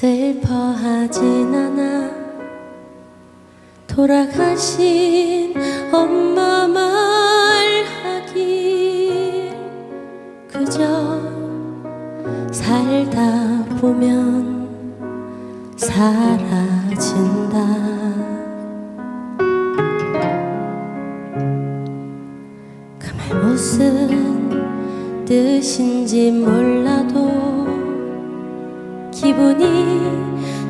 슬퍼하진 않아. 돌아가신 엄마 말하길 그저 살다 보면 사라진다. 그말 무슨 뜻인지 몰라도 기분이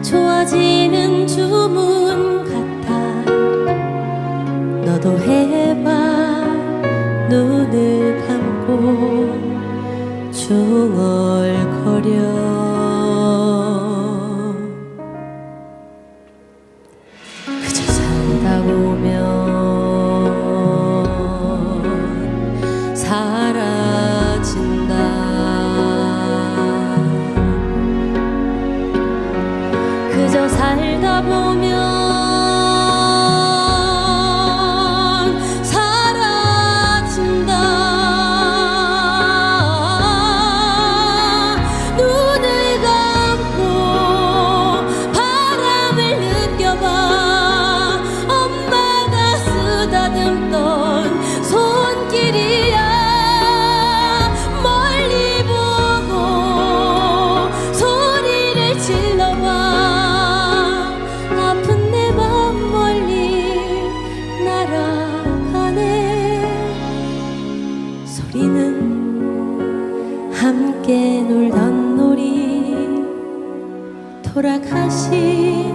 좋아지는 주문 같아. 너도 해봐 눈을 감고 중얼 살다 보면 함께 놀던 놀이 돌아가신